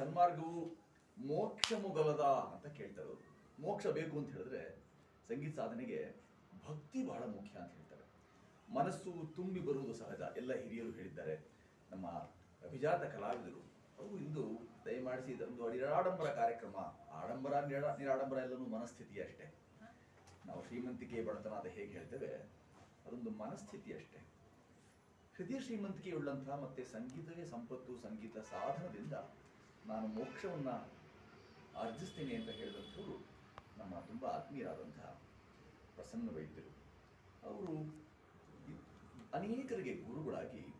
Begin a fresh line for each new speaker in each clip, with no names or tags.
ಸನ್ಮಾರ್ಗವು ಮೋಕ್ಷ ಮುಗಲದ ಅಂತ ಕೇಳ್ತಾರೆ ಮೋಕ್ಷ ಬೇಕು ಅಂತ ಹೇಳಿದ್ರೆ ಸಂಗೀತ ಸಾಧನೆಗೆ ಭಕ್ತಿ ಬಹಳ ಮುಖ್ಯ ಅಂತ ಹೇಳ್ತಾರೆ. ಮನಸ್ಸು ತುಂಬಿ ಬರುವುದು ಸಹಜ. ಎಲ್ಲ ಹಿರಿಯರು ಹೇಳಿದ್ದಾರೆ. ನಮ್ಮ ಅಭಿಜಾತ ಕಲಾವಿದರು, ಅವರು ಇಂದು ದಯಮಾಡಿಸಿ ಇದೊಂದು ನಿರಾಡಂಬರ ಕಾರ್ಯಕ್ರಮ, ಆಡಂಬರ ನಿರಾ ನಿರಾಡಂಬರ ಎಲ್ಲನೂ ಮನಸ್ಥಿತಿ ಅಷ್ಟೇ. ನಾವು ಶ್ರೀಮಂತಿಕೆ ಬಡತನ ಅಂತ ಹೇಗೆ ಹೇಳ್ತೇವೆ, ಅದೊಂದು ಮನಸ್ಥಿತಿ ಅಷ್ಟೇ. ಹೃದಯ ಶ್ರೀಮಂತಿಕೆಯುಳ್ಳಂತಹ ಮತ್ತೆ ಸಂಗೀತವೇ ಸಂಪತ್ತು, ಸಂಗೀತ ಸಾಧನದಿಂದ ನಾನು ಮೋಕ್ಷವನ್ನು ಆರ್ಜಿಸ್ತೇನೆ ಅಂತ ಹೇಳಿದಂಥವರು ನಮ್ಮ ತುಂಬ ಆತ್ಮೀಯರಾದಂತಹ ಪ್ರಸನ್ನ ವೈದ್ಯರು. ಅವರು ಅನೇಕರಿಗೆ ಗುರುಗಳಾಗಿ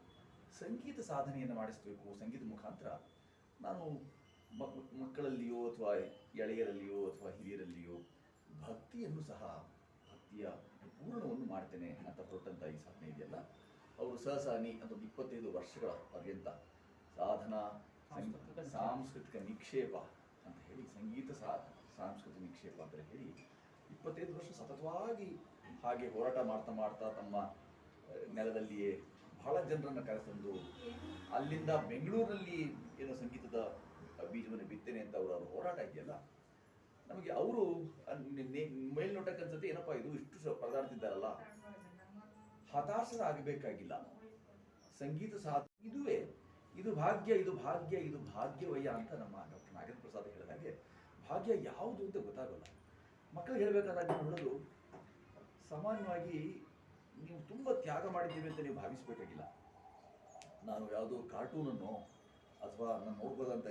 ಸಂಗೀತ ಸಾಧನೆಯನ್ನು ಮಾಡಿಸಬೇಕು, ಸಂಗೀತ ಮುಖಾಂತರ ನಾನು ಮಕ್- ಮಕ್ಕಳಲ್ಲಿಯೋ ಅಥವಾ ಎಳೆಯರಲ್ಲಿಯೋ ಅಥವಾ ಹಿರಿಯರಲ್ಲಿಯೋ ಭಕ್ತಿಯನ್ನು ಸಹ, ಭಕ್ತಿಯ ಪೂರ್ಣವನ್ನು ಮಾಡ್ತೇನೆ ಅಂತ ಹೊರಟಂಥ ಈ ಸಾಧನೆ ಇದೆಯಲ್ಲ. ಅವರು ಸಹಸಾನಿ ಅಂತ ಇಪ್ಪತ್ತೈದು ವರ್ಷಗಳ ಪರ್ಯಂತ ಸಾಧನಾ ಸಾಂಸ್ಕೃತಿಕ ನಿಕ್ಷೇಪ. ಅಂತ ಹೇಳಿ, ಸಂಗೀತ ಸಾಂಸ್ಕೃತಿಕ ನಿಕ್ಷೇಪ ಅಂತ ಹೇಳಿ ಇಪ್ಪತ್ತೈದು ವರ್ಷ ಸತತವಾಗಿ ಹಾಗೆ ಹೋರಾಟ ಮಾಡ್ತಾ ಮಾಡ್ತಾ ತಮ್ಮ ನೆಲದಲ್ಲಿಯೇ ಬಹಳ ಜನರನ್ನು ಕರೆತಂದು ಅಲ್ಲಿಂದ ಬೆಂಗಳೂರಲ್ಲಿ ಏನೋ ಸಂಗೀತದ ಬೀಜವನ್ನು ಬಿತ್ತೇನೆ ಅಂತ ಅವರ ಹೋರಾಟ ಇದೆಯಲ್ಲ, ನಮಗೆ ಅವರು ಮೇಲ್ನೋಟಕ್ಕೆ ಅನ್ಸುತ್ತೆ, ಏನಪ್ಪಾ ಇದು ಇಷ್ಟು ಪರದಾಡ್ತಿದ್ದಾರಲ್ಲ ಹತಾಶರಾಗಬೇಕಾಗಿಲ್ಲ. ಸಂಗೀತ ಸಾಧ ಇದುವೇ ಇದು ಭಾಗ್ಯ ಇದು ಭಾಗ್ಯ, ಇದು ಭಾಗ್ಯವಯ್ಯ ಅಂತ ನಮ್ಮ ಡಾಕ್ಟರ್ ನಾಗೇಂದ್ರ ಪ್ರಸಾದ್ ಹೇಳಿದ ಹಾಗೆ ಭಾಗ್ಯ ಯಾವುದು ಅಂತ ಗೊತ್ತಾಗಲ್ಲ. ಮಕ್ಕಳಿಗೆ ಹೇಳಬೇಕಾದಾಗ ನೀವು ಹೇಳೋದು, ಸಾಮಾನ್ಯವಾಗಿ ನೀವು ತುಂಬ ತ್ಯಾಗ ಮಾಡಿದ್ದೀವಿ ಅಂತ ನೀವು ಭಾವಿಸ್ಬೇಕಾಗಿಲ್ಲ. ನಾನು ಯಾವುದೋ ಕಾರ್ಟೂನನ್ನು ಅಥವಾ ನಾನು ನೋಡ್ಬೋದಂತ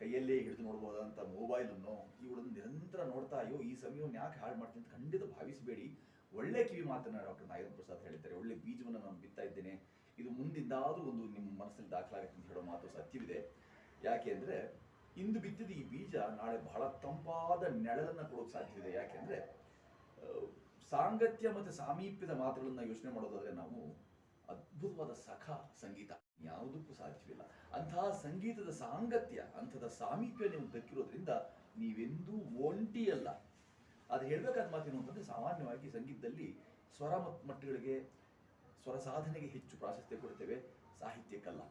ಕೈಯಲ್ಲೇ ಹಿಡಿದು ನೋಡ್ಬೋದಂತ ಮೊಬೈಲನ್ನು ಇವುಗಳನ್ನು ನಿರಂತರ ನೋಡ್ತಾ ಅಯ್ಯೋ ಈ ಸಮಯವನ್ನು ಯಾಕೆ ಹಾಳು ಮಾಡ್ತೀನಿ ಅಂತ ಖಂಡಿತ ಭಾವಿಸಬೇಡಿ. ಒಳ್ಳೆ ಕಿವಿ ಮಾತನ್ನ ಡಾಕ್ಟರ್ ನಾಗೇಂದ್ರ ಪ್ರಸಾದ್ ಹೇಳಿದ್ದಾರೆ. ಒಳ್ಳೆ ಬೀಜವನ್ನು ನಾನು ಬಿತ್ತಾ ಇದ್ದೇನೆ. ಇದು ಮುಂದಿದ್ದಾದರೂ ಒಂದು ನಿಮ್ಮ ಮನಸ್ಸಲ್ಲಿ ದಾಖಲಾಗುತ್ತೆ ಅಂತ ಹೇಳೋ ಮಾತು ಸತ್ಯವಿದೆ. ಯಾಕೆ ಅಂದರೆ, ಇಂದು ಬಿತ್ತಿದ ಈ ಬೀಜ ನಾಳೆ ಬಹಳ ತಂಪಾದ ನೆಳಲನ್ನು ಕೊಡೋಕೆ ಸಾಧ್ಯವಿದೆ. ಯಾಕೆಂದರೆ ಸಾಂಗತ್ಯ ಮತ್ತು ಸಾಮೀಪ್ಯದ ಮಾತುಗಳನ್ನು ಯೋಚನೆ ಮಾಡೋದಾದರೆ ನಾವು ಅದ್ಭುತವಾದ ಸಖ ಸಂಗೀತ. ಯಾವುದಕ್ಕೂ ಸಾಧ್ಯವಿಲ್ಲ. ಅಂತಹ ಸಂಗೀತದ ಸಾಂಗತ್ಯ, ಅಂಥದ ಸಾಮೀಪ್ಯ ನೀವು ದಕ್ಕಿರೋದ್ರಿಂದ ನೀವೆಂದೂ ಒಂಟಿಯಲ್ಲ ಅದು ಹೇಳಬೇಕಾದ ಮಾತೇನು ಅಂತಂದರೆ, ಸಾಮಾನ್ಯವಾಗಿ ಸಂಗೀತದಲ್ಲಿ ಸ್ವರ ಮತ್ತು ಮಟ್ಟಗಳಿಗೆ ಸ್ವರ ಸಾಧನೆಗೆ ಹೆಚ್ಚು ಪ್ರಾಶಸ್ತ್ಯ ಕೊಡ್ತೇವೆ. ಸಾಹಿತ್ಯಕ್ಕಲ್ಲ.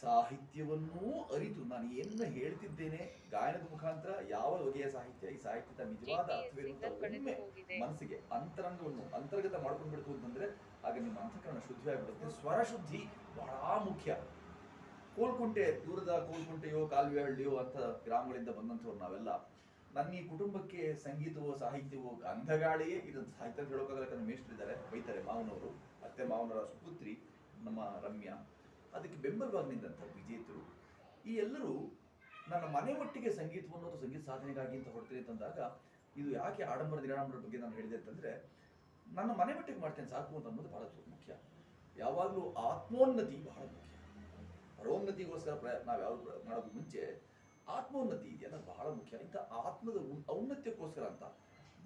ಸಾಹಿತ್ಯವನ್ನೂ ಅರಿತು ನಾನು ಏನನ್ನ ಹೇಳ್ತಿದ್ದೇನೆ ಗಾಯನದ ಮುಖಾಂತರ ಯಾವ ಬಗೆಯ ಸಾಹಿತ್ಯ ಈ ಸಾಹಿತ್ಯದ ನಿಜವಾದ ಒಮ್ಮೆ ಮನಸ್ಸಿಗೆ ಅಂತರಂಗವನ್ನು ಅಂತರ್ಗತ ಮಾಡ್ಕೊಂಡು ಬಿಡ್ತು ಅಂತಂದ್ರೆ ಆಗ ನಿಮ್ಮ ಅಂತಃಕರಣ ಶುದ್ಧಿಯಾಗ್ಬಿಡುತ್ತೆ. ಸ್ವರ ಶುದ್ಧಿ ಬಹಳ ಮುಖ್ಯ. ಕೋಲ್ಕುಂಟೆ ದೂರದ ಕೋಲ್ಕುಂಟೆಯೋ ಕಾಲುವೆ ಹಳ್ಳಿಯೋ ಅಂತ ಗ್ರಾಮಗಳಿಂದ ಬಂದಂಥವ್ರು ನಾವೆಲ್ಲ ನನ್ನ ಈ ಕುಟುಂಬಕ್ಕೆ ಸಂಗೀತವೋ, ಸಾಹಿತ್ಯವೋ, ಗಂಧಗಾಳಿಯೇ ಇದು ಸಾಹಿತ್ಯ ಹೇಳೋಕ್ಕಾಗಲ್ಲ ಮೇಷ್ಟ್ರು ಇದ್ದಾರೆ, ಬೈತಾರೆ ಮಾವನವರು, ಅತ್ತೆ ಮಾವನವರ ಸುಪುತ್ರಿ ನಮ್ಮ ರಮ್ಯ. ಅದಕ್ಕೆ ಬೆಂಬಲವಾಗಿ ನಿಂತಹ ವಿಜೇತರು. ಈ ಎಲ್ಲರೂ ನನ್ನ ಮನೆ ಮಟ್ಟಿಗೆ ಸಂಗೀತವನ್ನು ಅಥವಾ ಸಂಗೀತ ಸಾಧನೆಗಾಗಿ ಅಂತ ಹೊಡ್ತೀನಿ ಅಂತಂದಾಗ, ಇದು ಯಾಕೆ ಆಡಂಬರ ನಿರಾಡಂಬರ ಬಗ್ಗೆ ನಾನು ಹೇಳಿದೆ ಅಂತಂದರೆ, ನನ್ನ ಮನೆ ಮಟ್ಟಿಗೆ ಮಾಡ್ತೇನೆ ಸಾಕು ಅಂತ ಅನ್ನೋದು ಬಹಳ ಮುಖ್ಯ. ಯಾವಾಗಲೂ ಆತ್ಮೋನ್ನತಿ ಬಹಳ ಮುಖ್ಯ. ಪರೋನ್ನತಿಗೋಸ್ಕರ ಪ್ರಯತ್ನ ನಾವು ಯಾವ್ದು ಮಾಡೋದು ಮುಂಚೆ ಆತ್ಮೋನ್ನತಿ ಇದೆಯಲ್ಲ ಬಹಳ ಮುಖ್ಯ. ಇಂಥ ಆತ್ಮದ ಔನ್ನತ್ಯಕ್ಕೋಸ್ಕರ ಅಂತ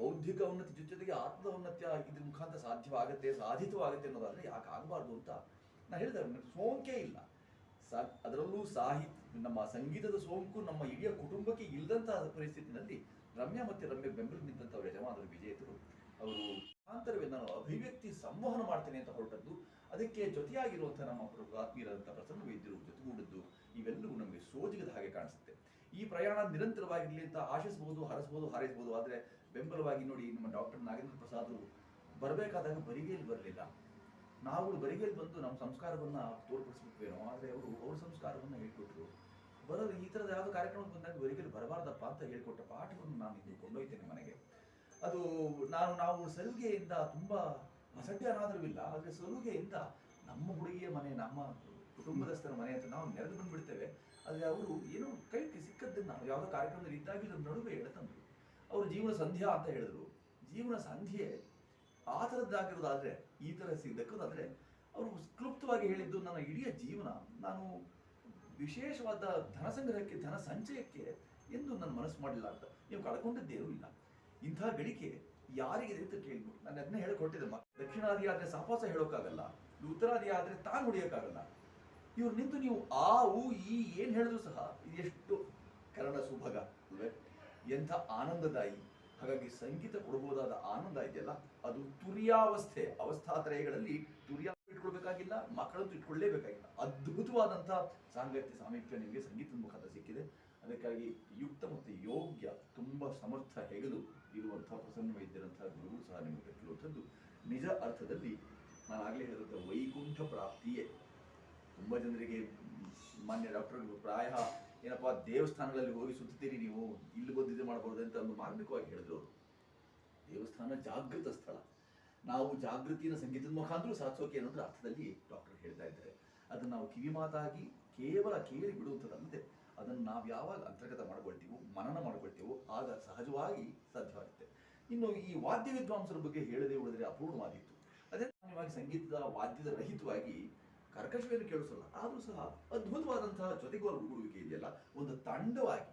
ಬೌದ್ಧಿಕ ಉನ್ನತಿ ಜೊತೆಗೆ ಆತ್ಮದ ಔನ್ನತ್ಯ ಇದ್ರ ಮುಖಾಂತರ ಸಾಧ್ಯವಾಗುತ್ತೆ, ಸಾಧಿತವಾಗುತ್ತೆ ಅನ್ನೋದಾದ್ರೆ ಯಾಕೆ ಆಗಬಾರ್ದು ಅಂತ ನಾನು ಹೇಳಿದೆ ಸೋಂಕೇ ಇಲ್ಲ. ಸಾ, ಅದರಲ್ಲೂ ಸಾಹಿತ್ಯ ನಮ್ಮ ಸಂಗೀತದ ಸೋಂಕು ನಮ್ಮ ಇಡೀ ಕುಟುಂಬಕ್ಕೆ ಇಲ್ಲದಂತಹ ಪರಿಸ್ಥಿತಿನಲ್ಲಿ ರಮ್ಯಾ ಮತ್ತು ರಮ್ಯ ಬೆಂಬಲ ನಿಂತಹ ಯಜಮಾನರು, ವಿಜೇತರು, ಅವರು ಮುಖಾಂತರವೇ ನಾನು ಅಭಿವ್ಯಕ್ತಿ ಸಂವಹನ ಮಾಡ್ತೇನೆ ಅಂತ ಹೊರಟದ್ದು, ಅದಕ್ಕೆ ಜೊತೆಯಾಗಿರುವಂತಹ ನಮ್ಮ ಆತ್ಮೀಯರಾದಂಥ ಪ್ರಸನ್ನ ವೈದ್ಯರು ಜೊತೆಗೂಡದ್ದು, ಇವೆಲ್ಲವೂ ನಮಗೆ ಸೋಜಿಗದ ಹಾಗೆ ಕಾಣಿಸುತ್ತೆ. ಈ ಪ್ರಯಾಣ ನಿರಂತರವಾಗಿರಲಿ ಅಂತ ಆಶಿಸಬಹುದು ಹರಸಬಹುದು ಹಾರೈಸಬಹುದು ಆದರೆ ಬೆಂಬಲವಾಗಿ ನೋಡಿ ನಮ್ಮ ಡಾಕ್ಟರ್ ನಾಗೇಂದ್ರ ಪ್ರಸಾದ್ ಬರಬೇಕಾದಾಗ ಬರಿಗೇಲಿ ಬರಲಿಲ್ಲ. ನಾವು ಬರಿಗೇಲಿ ಬಂದು ನಮ್ಮ ಸಂಸ್ಕಾರವನ್ನ ತೋರ್ಪಡಿಸ್ಬಿಟ್ವೇನೋ ಆದರೆ ಅವರು ಅವ್ರ ಸಂಸ್ಕಾರವನ್ನ ಹೇಳ್ಕೊಟ್ರು. ಬರೋದು ಈ ಥರದ ಯಾವುದೋ ಕಾರ್ಯಕ್ರಮಕ್ಕೆ ಬಂದಾಗ ಬರಿಗೇಲಿ ಬರಬಾರ್ದಪ್ಪ ಅಂತ ಹೇಳ್ಕೊಟ್ಟ ಪಾಠವನ್ನು ನಾನು ಇಲ್ಲಿ ಕೊಂಡೊಯ್ತೇನೆ ಮನೆಗೆ. ಅದು ನಾನು, ನಾವು ಸಲುಗೆಯಿಂದ ತುಂಬಾ ಇಲ್ಲ, ಆದರೆ ಸಲುಗೆಯಿಂದ ನಮ್ಮ ಹುಡುಗಿಯ ಮನೆ, ನಮ್ಮ ಕುಟುಂಬದಸ್ಥರ ಮನೆ ಅಂತ ನಾವು ನೆರೆದು ಬಂದ್ಬಿಡ್ತೇವೆ. ಆದರೆ ಅವರು ಏನೋ ಕೈ ಸಿಕ್ಕದ್ದನ್ನ ಯಾವುದೋ ಕಾರ್ಯಕ್ರಮದಲ್ಲಿ ಇದ್ದಾಗಿ ಇದ್ರ ನಡುವೆ ಎಳೆತಂದ್ರು. ಅವರು ಜೀವನ ಸಂಧ್ಯಾ ಅಂತ ಹೇಳಿದ್ರು. ಜೀವನ ಸಂಧ್ಯೆ ಆ ಥರದ್ದಾಗಿರೋದಾದರೆ, ಈ ಥರ ಸಿದ್ದಕ್ಕೋದಾದ್ರೆ ಅವರು ಕ್ಲುಪ್ತವಾಗಿ ಹೇಳಿದ್ದು ನನ್ನ ಇಡೀ ಜೀವನ. ನಾನು ವಿಶೇಷವಾದ ಧನ ಸಂಗ್ರಹಕ್ಕೆ, ಧನ ಸಂಚಯಕ್ಕೆ ಎಂದು ನನ್ನ ಮನಸ್ಸು ಮಾಡಿಲ್ಲ ಅಂತ. ನೀವು ಕಳ್ಕೊಂಡದ್ದೇನೂ ಇಲ್ಲ. ಇಂಥ ಗಳಿಕೆ ಯಾರಿಗಿದೆ ಅಂತ ಕೇಳಿದ್ರು ನಾನು ಅದನ್ನೇ ಹೇಳಿಕೊಟ್ಟಿದ್ದೆ. ದಕ್ಷಿಣಾದಿ ಆದರೆ ಸಾಪಾಸ ಹೇಳೋಕ್ಕಾಗಲ್ಲ. ಉತ್ತರಾದಿ ಆದ್ರೆ ತಾನು ಹೊಡಿಯೋಕ್ಕಾಗಲ್ಲ. ಇವ್ರು ನಿಂತು ನೀವು ಆ, ಊ, ಈ, ಏನ್ ಹೇಳಿದ್ರು ಸಹ ಇದೆಷ್ಟು ಕನ್ನಡ ಸುಭಗ ಅಲ್ವೇ ಎಂಥ ಆನಂದದಾಯಿ. ಹಾಗಾಗಿ ಸಂಗೀತ ಕೊಡಬಹುದಾದ ಆನಂದ ಇದೆಯಲ್ಲ, ಅದು ತುರ್ಯಾವಸ್ಥೆ, ಅವಸ್ಥಾತ್ರಯಗಳಲ್ಲಿ ತುರ್ಯ ಇಟ್ಕೊಳ್ಬೇಕಾಗಿಲ್ಲ, ಮಕ್ಕಳಂತೂ ಇಟ್ಕೊಳ್ಳೇಬೇಕಾಗಿಲ್ಲ. ಅದ್ಭುತವಾದಂಥ ಸಾಂಗತ್ಯ ಸಾಮೀಪ್ಯ ನಿಮಗೆ ಸಂಗೀತದ ಮುಖಾಂತರ ಸಿಕ್ಕಿದೆ. ಅದಕ್ಕಾಗಿ ಯುಕ್ತ ಮತ್ತು ಯೋಗ್ಯ, ತುಂಬ ಸಮರ್ಥ ಹೆಗಲು ಇರುವಂಥ ಪ್ರಸನ್ನ ವೈದ್ಯರಂಥ ಗುರುಗಳು ಸಹ ನಿಮಗೆ ದಕ್ಕಿರುವಂಥದ್ದು ನಿಜ ಅರ್ಥದಲ್ಲಿ ನಾನು ಆಗಲೇ ಹೇಳಿದಂಥ ವೈಕುಂಠ ಪ್ರಾಪ್ತಿಯೇ. ತುಂಬ ಜನರಿಗೆ ಮಾನ್ಯ ಡಾಕ್ಟರ್ ಪ್ರಾಯ ಏನಪ್ಪ, ದೇವಸ್ಥಾನಗಳಲ್ಲಿ ಹೋಗಿ ಸುತ್ತೀರಿ ನೀವು, ಇಲ್ಲಿ ಬಂದು ಇದು ಅಂತ ಒಂದು ಮಾರ್ಮಿಕವಾಗಿ ಹೇಳಿದ್ರು ಅವರು. ದೇವಸ್ಥಾನ ಜಾಗೃತ ಸ್ಥಳ. ನಾವು ಜಾಗೃತಿನ ಸಂಗೀತದ ಮುಖಾಂತರ ಸಾಧಿಸೋಕೆ ಅನ್ನೋದ್ರ ಅರ್ಥದಲ್ಲಿ ಡಾಕ್ಟರ್ ಹೇಳ್ತಾ ಇದ್ದಾರೆ. ಅದನ್ನು ನಾವು ಕಿವಿ ಮಾತಾಗಿ ಕೇವಲ ಕೇಳಿ ಬಿಡುವಂಥದ್ದಲ್ಲದೆ ಅದನ್ನು ನಾವು ಯಾವಾಗ ಅಂತರ್ಗತ ಮಾಡ್ಕೊಳ್ತೀವೋ, ಮನನ ಮಾಡ್ಕೊಳ್ತೀವೋ, ಆಗ ಸಹಜವಾಗಿ ಸಾಧ್ಯವಾಗುತ್ತೆ. ಇನ್ನು ಈ ವಾದ್ಯ ವಿದ್ವಾಂಸರ ಬಗ್ಗೆ ಹೇಳದೆ ಉಳಿದ್ರೆ ಅಪೂರ್ಣವಾಗಿತ್ತು ಅದೇ ಸಾಮಾನ್ಯವಾಗಿ ಸಂಗೀತದ ವಾದ್ಯದ ರಹಿತವಾಗಿ ಕರ್ಕಶವನ್ನು ಕೇಳಿಸಲ್ಲ. ಆದರೂ ಸಹ ಅದ್ಭುತವಾದಂತಹ ಜೊತೆಗೂಡುವಿಕೆ ಇದೆಯಲ್ಲ, ಒಂದು ತಂಡವಾಗಿ.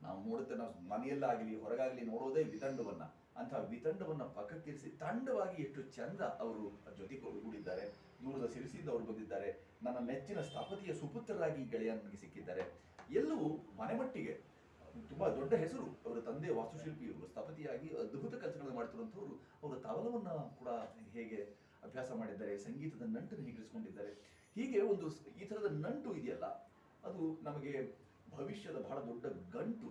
ನಾವು ನೋಡುತ್ತೆ ನಾವು ಮನೆಯಲ್ಲಾಗಲಿ, ಹೊರಗಾಗಲಿ ನೋಡೋದೇ ವಿತಂಡವನ್ನ. ಅಂತಹ ವಿತಂಡವನ್ನ ಪಕ್ಕಕ್ಕಿರಿಸಿ ತಂಡವಾಗಿ ಎಷ್ಟು ಚಂದ ಅವರು ಜೊತೆಗೂಡಿದ್ದಾರೆ ದೂರದ ಸಿರಿಸಿಂದ ಅವರು ಬಂದಿದ್ದಾರೆ. ನನ್ನ ನೆಚ್ಚಿನ ಸ್ಥಾಪತಿಯ ಸುಪುತ್ರರಾಗಿ ಗೆಳೆಯ ನನಗೆ ಸಿಕ್ಕಿದ್ದಾರೆ. ಎಲ್ಲವೂ ಮನೆಮಟ್ಟಿಗೆ ತುಂಬಾ ದೊಡ್ಡ ಹೆಸರು ಅವರ ತಂದೆ ವಾಸ್ತುಶಿಲ್ಪಿಯವರು ಸ್ಥಾಪತಿಯಾಗಿ ಅದ್ಭುತ ಕೆಲಸಗಳನ್ನು ಮಾಡ್ತಿರುವಂಥವ್ರು. ಅವರ ತಬಲವನ್ನ ಕೂಡ ಹೇಗೆ ಅಭ್ಯಾಸ ಮಾಡಿದ್ದಾರೆ, ಸಂಗೀತದ ನಂಟನ್ನು ಹೀಗಿರಿಸಿಕೊಂಡಿದ್ದಾರೆ. ಹೀಗೆ ಒಂದು ಈ ಥರದ ನಂಟು ಇದೆಯಲ್ಲ, ಅದು ನಮಗೆ ಭವಿಷ್ಯದ ಬಹಳ ದೊಡ್ಡ ಗಂಟು.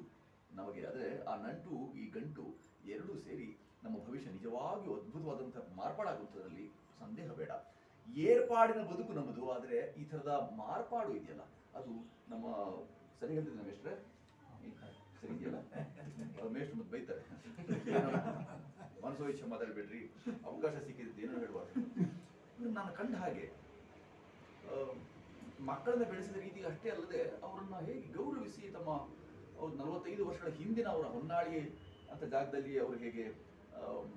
ನಮಗೆ ಆದರೆ ಆ ನಂಟು, ಈ ಗಂಟು ಎರಡೂ ಸೇರಿ ನಮ್ಮ ಭವಿಷ್ಯ ನಿಜವಾಗಿಯೂ ಅದ್ಭುತವಾದಂತಹ ಮಾರ್ಪಾಡಾಗುವುದರಲ್ಲಿ ಸಂದೇಹ ಬೇಡ. ಏರ್ಪಾಡಿನ ಬದುಕು ನಮ್ಮದು, ಆದರೆ ಈ ಥರದ ಮಾರ್ಪಾಡು ಇದೆಯಲ್ಲ, ಅದು ನಮ್ಮ, ಸರಿ ಹೇಳ್ತಿದ್ದೆ ನಮ್ಮ ಸರಿ ಇದೆಯಲ್ಲ? ಮೇಷ್ಟ್ರು ಮತ್ತೆ ಬೈತಾರೆ. ಮನಸೋ ಇಚ್ಛೆ ಮಾತಾಡಬೇಡ್ರಿ, ಅವಕಾಶ ಸಿಕ್ಕಿದ್ದು ಏನೋ ಹೇಳ್ಬಾರ್ದು ನಾನು ಕಂಡ ಹಾಗೆ. ಮಕ್ಕಳನ್ನ ಬೆಳೆಸಿದ ರೀತಿ ಅಷ್ಟೇ ಅಲ್ಲದೆ ಅವರನ್ನ ಹೇಗೆ ಗೌರವಿಸಿ ತಮ್ಮ, ಅವ್ರು ನಲವತ್ತೈದು ವರ್ಷಗಳ ಹಿಂದಿನ ಅವರ ಹೊನ್ನಾಳಿ ಅಂತ ಜಾಗದಲ್ಲಿ ಅವರು ಹೇಗೆ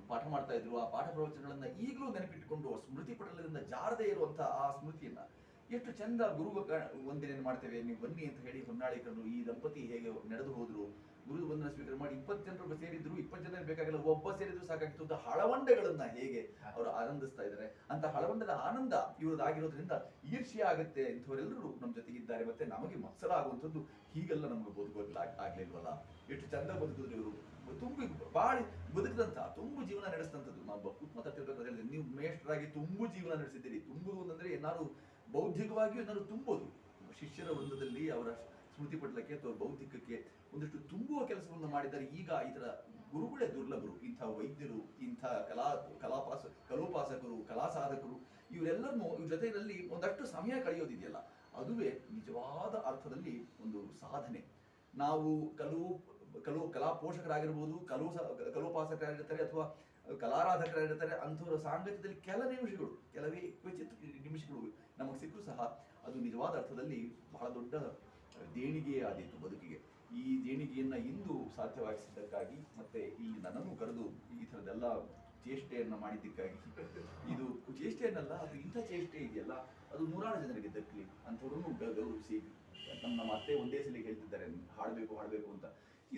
ಪಾಠ ಮಾಡ್ತಾ ಇದ್ರು, ಆ ಪಾಠ ಪ್ರವಚನಗಳನ್ನ ಈಗಲೂ ನೆನಪಿಟ್ಟುಕೊಂಡು ಸ್ಮೃತಿ ಪಟಲದಿಂದ ಜಾರದೇ ಇರುವಂತಹ ಆ ಸ್ಮೃತಿಯನ್ನ ಎಷ್ಟು ಚಂದ ಗುರು ವಂದನೆ ಮಾಡ್ತೇವೆ. ನೀವು ಬನ್ನಿ ಅಂತ ಹೇಳಿ ಹೊನ್ನಾಳಿಕರು ಈ ದಂಪತಿ ಹೇಗೆ ನಡೆದು ಹೋದ್ರು. ಗುರು ವಂದನ ಸ್ವೀಕಾರ ಮಾಡಿ ಇಪ್ಪತ್ತು ಜನರು ಸೇರಿದ್ರು ಇಪ್ಪತ್ತು ಜನ ಬೇಕಾಗಿಲ್ಲ ಒಬ್ಬ ಸೇರಿದ್ರು ಸಾಕಾಗಿತ್ತು ಅಂತ ಹಳವಂಡಗಳನ್ನ ಹೇಗೆ ಅವರು ಆನಂದಿಸ್ತಾ ಇದ್ದಾರೆ. ಅಂತ ಹಳವಂಡದ ಆನಂದ ಇವರದಾಗಿರೋದ್ರಿಂದ ಈರ್ಷ್ಯ ಆಗುತ್ತೆ ಇಂಥವರೆಲ್ಲರೂ ನಮ್ಮ ಜೊತೆಗಿದ್ದಾರೆ. ಮತ್ತೆ ನಮಗೆ ಮತ್ಸರ ಆಗುವಂಥದ್ದು ಹೀಗೆಲ್ಲ ನಮಗೆ ಬದುಕೋಗ್ಲ ಆಗ್ಲಿಲ್ವಲ್ಲ? ಎಷ್ಟು ಚಂದ ಬದುಕಿದ್ರು ಇವರು. ತುಂಬಿ ಬಾಳಿ ಬದುಕಿದಂತ ತುಂಬು ಜೀವನ ನಡೆಸಿದಂಥದ್ದು. ನಾವು ಹೇಳಿದೆ ನೀವು ಮೇಷ್ಟರಾಗಿ ತುಂಬು ಜೀವನ ನಡೆಸಿದ್ದೀರಿ. ತುಂಬು ಅಂತಂದ್ರೆ ಏನಾದ್ರು ಬೌದ್ಧಿಕವಾಗಿಯೂ ಏನಾದ್ರು ತುಂಬೋದು? ಶಿಷ್ಯರ ವೃಂದದಲ್ಲಿ ಅವರ ಸ್ಮೃತಿ ಪಟಲಕ್ಕೆ ಅಥವಾ ಬೌದ್ಧಿಕಕ್ಕೆ ಒಂದಷ್ಟು ತುಂಬುವ ಕೆಲಸವನ್ನು ಮಾಡಿದ್ದಾರೆ. ಈಗ ಇದರ ಗುರುಗಳೇ ದುರ್ಲಭರು. ಇಂಥ ವೈದ್ಯರು, ಇಂಥ ಕಲಾ, ಕಲಾಪಾಸ, ಕಲೋಪಾಸಕರು ಕಲಾ ಸಾಧಕರು ಇವರೆಲ್ಲರನ್ನು ಇವ್ರ ಜೊತೆಯಲ್ಲಿ ಒಂದಷ್ಟು ಸಮಯ ಕಳೆಯೋದಿದೆಯಲ್ಲ. ಅದುವೇ ನಿಜವಾದ ಅರ್ಥದಲ್ಲಿ ಒಂದು ಸಾಧನೆ. ನಾವು ಕಲು ಕಲು ಕಲಾ ಪೋಷಕರಾಗಿರ್ಬೋದು ಕಲೋ ಕಲೋಪಾಸಕರಾಗಿರ್ತಾರೆ ಅಥವಾ ಕಲಾರಾಧಕರಾಗಿರ್ತಾರೆ, ಅಂಥವರ ಸಾಂಗತ್ಯದಲ್ಲಿ ಕೆಲ ನಿಮಿಷಗಳು, ಕೆಲವೇ ಕ್ವಚಿತ್ ನಿಮಿಷಗಳು ನಮಗೆ ಸಿಕ್ಕರೂ ಸಹ ಅದು ನಿಜವಾದ ಅರ್ಥದಲ್ಲಿ ಬಹಳ ದೊಡ್ಡ ದೇಣಿಗೆ ಆದೀತು ಬದುಕಿಗೆ. ಈ ದೇಣಿಗೆಯನ್ನ ಇಂದು ಸಾಧ್ಯವಾಗಿಸಿದ್ದಕ್ಕಾಗಿ ಮತ್ತೆ ಇಲ್ಲಿ ನನ್ನನ್ನು ಕರೆದು ಈ ಥರದ್ದೆಲ್ಲ ಚೇಷ್ಟೆಯನ್ನು ಮಾಡಿದ್ದಕ್ಕಾಗಿ, ಇದು ಚೇಷ್ಟೆಯನ್ನಲ್ಲ, ಅದು ಇಂಥ ಚೇಷ್ಟೆ ಇದೆಯಲ್ಲ, ಅದು ನೂರಾರು ಜನರಿಗೆ ದಕ್ಕಲಿ ಅಂಥವ್ರನ್ನು ಗೌರವಿಸಿ ನಮ್ಮ ನಮ್ಮ ಅತ್ತೆ ಒಂದೇ ಸಲ ಹೇಳ್ತಿದ್ದಾರೆ, ಹಾಡಬೇಕು ಹಾಡಬೇಕು ಅಂತ.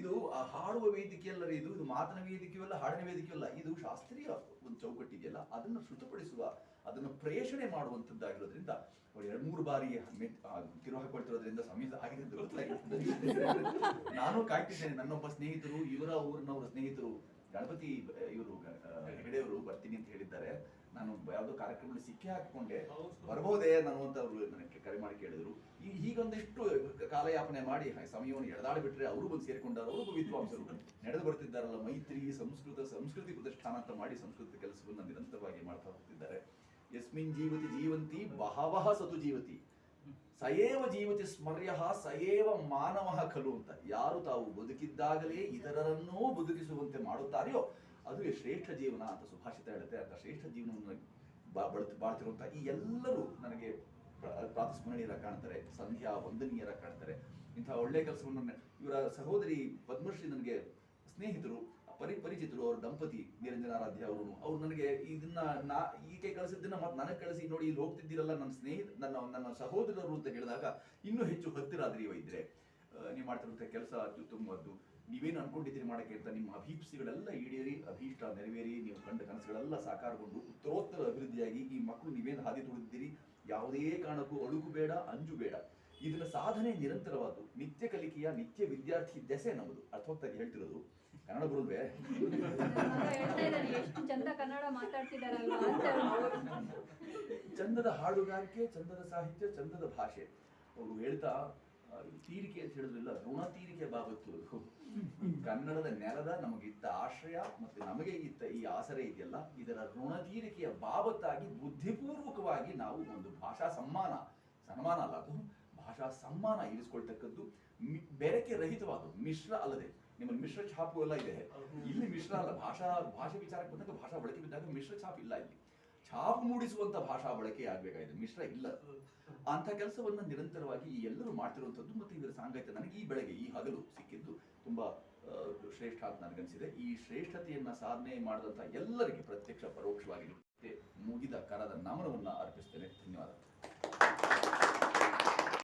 ಇದು, ಆ ಹಾಡುವ ವೇದಿಕೆಯಲ್ಲ ಇದು ಇದು ಮಾತನ ವೇದಿಕೆಯಲ್ಲ, ಹಾಡಿನ ವೇದಿಕೆಯಲ್ಲ, ಇದು ಶಾಸ್ತ್ರೀಯ ಒಂದು ಚೌಕಟ್ಟಿದೆಯಲ್ಲ ಅದನ್ನು ಶುದ್ಧಪಡಿಸುವ, ಅದನ್ನು ಪ್ರೇಷಣೆ ಮಾಡುವಂಥದ್ದಾಗಿರೋದ್ರಿಂದ, ಅವ್ರು ಎರಡು ಮೂರು ಬಾರಿ ತಿರು ಹಾಕೊಳ್ತಿರೋದ್ರಿಂದ ಸಮಯ ನಾನು ಕಾಯ್ತಿದ್ದೇನೆ, ನನ್ನೊಬ್ಬ ಸ್ನೇಹಿತರು, ಇವರ ಊರಿನವರ ಸ್ನೇಹಿತರು, ಗಣಪತಿ, ಇವರು ಹೆಗಡೆಯವರು ಬರ್ತೀನಿ ಅಂತ ಹೇಳಿದ್ದಾರೆ. ನಾನು ಯಾವುದೋ ಕಾರ್ಯಕ್ರಮದಲ್ಲಿ ಸಿಕ್ಕಿ ಹಾಕಿಕೊಂಡೆ. ಬರಬಹುದೇ ನಾನು ಅಂತ ಅವರು ನನಗೆ ಕರೆ ಮಾಡಿ ಕೇಳಿದ್ರು. ಈ ಹೀಗೊಂದಿಷ್ಟು ಕಾಲಯಾಪನೆ ಮಾಡಿ ಸಮಯವನ್ನು ಎಳೆದಾಡಿ ಬಿಟ್ರೆ ಅವರು ಬಂದು ಸೇರಿಕೊಂಡಾರ ಅವರು ವಿದ್ವಾಂಸರು ನಡೆದು ಬರ್ತಿದ್ದಾರಲ್ಲ ಮೈತ್ರಿ ಸಂಸ್ಕೃತ ಸಂಸ್ಕೃತಿ ಪ್ರತಿಷ್ಠಾನ ಅಂತ ಮಾಡಿ ಸಂಸ್ಕೃತ ಕೆಲಸವನ್ನು ನಿರಂತರವಾಗಿ ಮಾಡ್ತಾ ಹೋಗ್ತಿದ್ದಾರೆ. ಯಸ್ಮಿನ್ ಜೀವತಿ ಜೀವಂತಿ ಬಹವಹ ಸತು ಜೀವತಿ. ಸಯೇವ ಜೀವತಿ ಸ್ಮರ್ಯ ಸಯೇವ ಮಾನವ ಖಲು ಅಂತ. ಯಾರು ತಾವು ಬದುಕಿದ್ದಾಗಲೇ ಇತರರನ್ನೂ ಬದುಕಿಸುವಂತೆ ಮಾಡುತ್ತಾರೆಯೋ ಅದುವೇ ಶ್ರೇಷ್ಠ ಜೀವನ ಅಂತ ಸುಭಾಷಿತ ಹೇಳುತ್ತೆ. ಅಂತ ಶ್ರೇಷ್ಠ ಜೀವನವನ್ನು ಬಳತು ಬಾಳ್ತಿರುವಂಥ ಈ ಎಲ್ಲರೂ ನನಗೆ ಪ್ರ- ಪ್ರಾತಸ್ಮರಣೀಯರ ಕಾಣ್ತಾರೆ, ಸಂಧ್ಯಾ ವಂದನೀಯರ ಕಾಣ್ತಾರೆ. ಇಂತಹ ಒಳ್ಳೆಯ ಕೆಲಸವನ್ನು ಇವರ ಸಹೋದರಿ ಪದ್ಮಶ್ರೀ ನನಗೆ ಸ್ನೇಹಿತರು, ಪರಿ, ಪರಿಚಿತರು, ಅವ್ರ ದಂಪತಿ ನಿರಂಜನಾರಾಧ್ಯ ಅವರು ಅವ್ರು ನನಗೆ ಇದನ್ನ ನಾ, ಈಕೆ ಕಳಿಸಿದ್ದನ್ನ ಮತ್ತೆ ನನಗೆ ಕಳಿಸಿ, ನೋಡಿ ಇಲ್ಲಿ ಹೋಗ್ತಿದ್ದೀರಲ್ಲ ನನ್ನ ಸ್ನೇಹಿತ ನನ್ನ ನನ್ನ ಸಹೋದರರು ಅಂತ ಹೇಳಿದಾಗ ಇನ್ನೂ ಹೆಚ್ಚು ಹತ್ತಿರ ಆದ್ರಿ ನೀವು ಮಾಡ್ತಿರುವಂಥ ಕೆಲಸ ಅತ್ಯುತ್ತಮವಾದ್ದು ನೀವೇನು ಅನ್ಕೊಂಡಿದ್ದೀರಿ ಮಾಡಕ್ಕೆ ಅಂತ ನಿಮ್ಮ ಅಭೀಪ್ಸಿಗಳೆಲ್ಲ ಈಡೇರಿ ಅಭೀಷ್ಟ ನೆರವೇರಿ ನೀವು ಕಂಡ ಕನಸುಗಳೆಲ್ಲ ಸಾಕಾರಗೊಂಡು ಉತ್ತರೋತ್ತರ ಅಭಿವೃದ್ಧಿಯಾಗಿ ಈ ಮಕ್ಕಳು ನೀವೇನು ಹಾದಿ ತುಳಿದಿದ್ದೀರಿ? ಯಾವುದೇ ಕಾರಣಕ್ಕೂ ಅಳುಗು ಬೇಡ ಅಂಜು ಬೇಡ. ಇದನ್ನ ಸಾಧನೆ ನಿರಂತರವಾದ್ದು. ನಿತ್ಯ ಕಲಿಕೆಯ ನಿತ್ಯ ವಿದ್ಯಾರ್ಥಿ ದೆಸೆ ನಮ್ಮದು. ಅರ್ಥವಾಗ್ತಾ ಇದೆ ಹೇಳ್ತಿರೋದು. ಕನ್ನಡ ಬರುಲ್ವೇ
ಎಷ್ಟು ಚಂದ ಕನ್ನಡ
ಚಂದದ ಹಾಡುಗಾರಿಕೆ ಚಂದದ ಸಾಹಿತ್ಯ ಚಂದದ ಭಾಷೆ. ಅವರು ಹೇಳ್ತಾ ತೀರಿಕೆ ಅಂತ ಹೇಳುದಿಲ್ಲ ಋಣ ತೀರಿಕೆ ಬಾಬತ್ತು ಕನ್ನಡದ ನೆಲದ ನಮಗಿದ್ದ ಆಶ್ರಯ ಮತ್ತೆ ನಮಗೆ ಇದ್ದ ಈ ಆಸರೆ ಇದೆಯಲ್ಲ ಇದರ ಋಣ ತೀರಿಕೆಯ ಬಾಬತ್ತಾಗಿ ಬುದ್ಧಿಪೂರ್ವಕವಾಗಿ ನಾವು ಒಂದು ಭಾಷಾ ಸಮ್ಮಾನ ಸನ್ಮಾನ ಅಲ್ಲ ಅದು ಭಾಷಾ ಸಮ್ಮಾನ ಇರಿಸ್ಕೊಳ್ತಕ್ಕದ್ದು ಬೆರಕೆ ರಹಿತವಾದದ್ದು ಮಿಶ್ರ ಅಲ್ಲದೆ. ನಿಮ್ಮಲ್ಲಿ ಮಿಶ್ರ ಛಾಪು ಎಲ್ಲ ಇದೆ. ಇಲ್ಲಿ ಮಿಶ್ರ ಅಲ್ಲ ಭಾಷಾ ಭಾಷೆ ವಿಚಾರಕ್ಕೆ ಬಂದಾಗ ಭಾಷಾ ಬಳಕೆ ಬಿದ್ದಾಗ ಮಿಶ್ರ ಛಾಪ್ ಇಲ್ಲ ಇಲ್ಲಿ. ಛಾಪು ಮೂಡಿಸುವಂತ ಭಾಷಾ ಬಳಕೆ ಆಗ್ಬೇಕಾಗಿದೆ. ಮಿಶ್ರ ಇಲ್ಲ. ಅಂತ ಕೆಲಸವನ್ನ ನಿರಂತರವಾಗಿ ಎಲ್ಲರೂ ಮಾಡ್ತಿರುವಂಥದ್ದು ಮತ್ತು ಇದರ ಸಾಂಗತ್ಯ ನನಗೆ ಈ ಬೆಳಗ್ಗೆ ಈ ಹಗಲು ಸಿಕ್ಕಿದ್ದು ತುಂಬಾ ಶ್ರೇಷ್ಠ ಅಂತ ನನಗನ್ಸಿದೆ. ಈ ಶ್ರೇಷ್ಠತೆಯನ್ನ ಸಾಧನೆ ಮಾಡಿದಂತ ಎಲ್ಲರಿಗೆ ಪ್ರತ್ಯಕ್ಷ ಪರೋಕ್ಷವಾಗಿ ಮುಗಿದ ಕರದ ನಮನವನ್ನ ಅರ್ಪಿಸ್ತೇನೆ. ಧನ್ಯವಾದ.